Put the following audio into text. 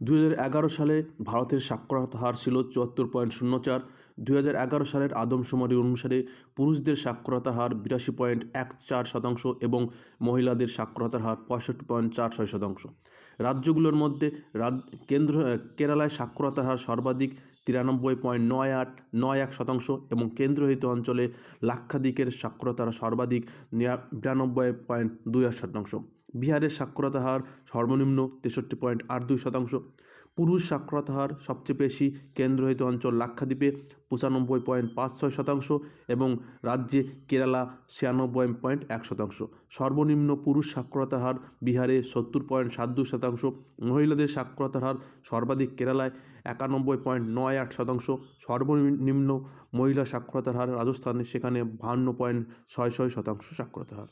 দু সালে ভারতের সাক্ষরতা হার ছিল চুয়াত্তর পয়েন্ট শূন্য চার। দু সালের আদমশুমারি অনুসারে পুরুষদের সাক্ষরতা হার বিরাশি পয়েন্ট এক চার শতাংশ এবং মহিলাদের সাক্ষরতার হার পঁয়ষট্টি পয়েন্ট চার ছয় শতাংশ। রাজ্যগুলোর মধ্যে কেন্দ্র কেরালায় সাক্ষরতার হার সর্বাধিক তিরানব্বই পয়েন্ট নয় আট, নয় এক শতাংশ এবং কেন্দ্রহিত অঞ্চলে লাক্ষাধিকের সাক্ষরতার সর্বাধিক বিরানব্বই পয়েন্ট দুই আট শতাংশ। বিহারের সাক্ষরতা হার সর্বনিম্ন তেষট্টি পয়েন্ট আট দুই শতাংশ। পুরুষ সাক্ষরতা হার সবচেয়ে বেশি কেন্দ্রহিত অঞ্চল লাক্ষাদ্বীপে পঁচানব্বই পয়েন্ট পাঁচ ছয় শতাংশ এবং রাজ্যে কেরালা ছিয়ানব্বই পয়েন্ট এক শতাংশ। সর্বনিম্ন পুরুষ সাক্ষরতা হার বিহারে সত্তর পয়েন্ট সাত দুই শতাংশ, মহিলাদের সাক্ষরতার হার সর্বাধিক কেরালায় একানব্বই পয়েন্ট নয় আট শতাংশ, সর্বনিম্ন মহিলা সাক্ষরতার হার রাজস্থানে সেখানে বাহান্ন পয়েন্ট ছয় ছয় শতাংশ সাক্ষরতার হার।